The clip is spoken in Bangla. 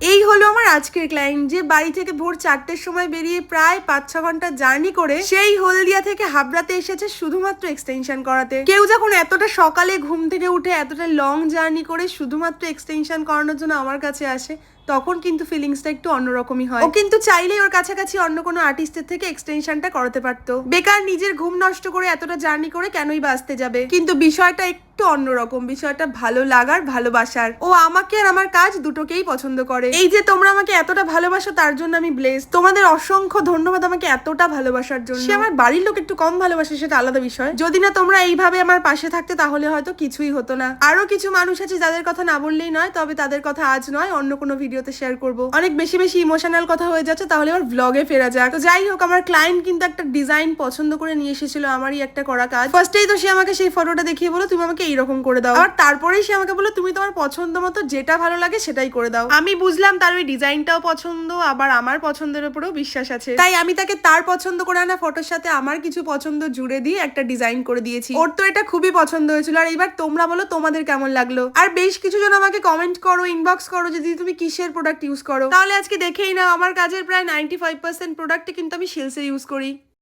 এই হলো আমার আজকের ক্লায়েন্ট যে বাড়ি থেকে ভোর চারটের সময় বেরিয়ে প্রায় পাঁচ, ছ ঘণ্টা জার্নি করে সেই হলদিয়া থেকে হাবড়াতে এসেছে শুধুমাত্র এক্সটেনশন করাতে। কেউ যখন এতটা সকালে ঘুম থেকে উঠে এতটা লং জার্নি করে শুধুমাত্র এক্সটেনশন করানোর জন্য আমার কাছে আসে, তখন কিন্তু ফিলিংসটা একটু অন্যরকমই হয়। ও কিন্তু চাইলেই ওর কাছাকাছি অন্য কোনো আর্টিস্টের থেকে এক্সটেনশনটা করাতে পারতো। বেকার নিজের ঘুম নষ্ট করে এতটা জার্নি করে কেনই বাঁচতে যাবে? কিন্তু বিষয়টা একটু অন্যরকম, বিষয়টা ভালো লাগার, ভালোবাসার। ও আমাকে আর আমার কাজ দুটোকেই পছন্দ করে। এই যে তোমরা আমাকে এতটা ভালোবাসো তার জন্য আমি ব্লেস তোমাদের অসংখ্য ধন্যবাদ আমাকে এতটা ভালোবাসার জন্য। সে আমার বাড়ির লোক একটু কম ভালোবাসে সেটা আলাদা বিষয়। যদি না তোমরা এইভাবে আমার পাশে থাকতে তাহলে হয়তো কিছুই হতো না। আরও কিছু মানুষ আছে যাদের কথা না বললেই নয় তবে তাদের কথা আজ নয় অন্য কোনো ভিডিওতে শেয়ার করব। অনেক বেশি বেশি ইমোশনাল কথা হয়ে যাচ্ছে তাহলে আবার ব্লগে ফেরা যাক। তো যাই হোক আমার ক্লায়েন্ট কিন্তু একটা ডিজাইন পছন্দ করে নিয়ে এসেছিল আমারই একটা করা কাজ। ফার্স্টেই তো সে আমাকে সেই ফটোটা দেখিয়ে বলো তুমি আমাকে এইরকম করে দাও। আর তারপরেই সে আমাকে বলো তুমি তোমার পছন্দ মতো যেটা ভালো লাগে সেটাই করে দাও। আমি বুঝলাম তার ওই ডিজাইনটাও পছন্দ, আবার আমার পছন্দের উপরেও বিশ্বাস আছে। তাই আমি তাকে তার পছন্দ করে আনা ফটোর সাথে আমার কিছু পছন্দ জুড়ে দিয়ে একটা ডিজাইন করে দিয়েছি। ওর তো এটা খুবই পছন্দ হয়েছিল, আর এবার তোমরা বলো তোমাদের কেমন লাগল। আর বেশ কিছু জন আমাকে কমেন্ট করো ইনবক্স করো যদি তুমি কিসের প্রোডাক্ট ইউজ করো? তাহলে আজকে দেখেই না আমার কাজের প্রায় নাইনটি ফাইভ পার্সেন্ট প্রোডাক্টে কিন্তু আমি শিলসের ইউজ করি।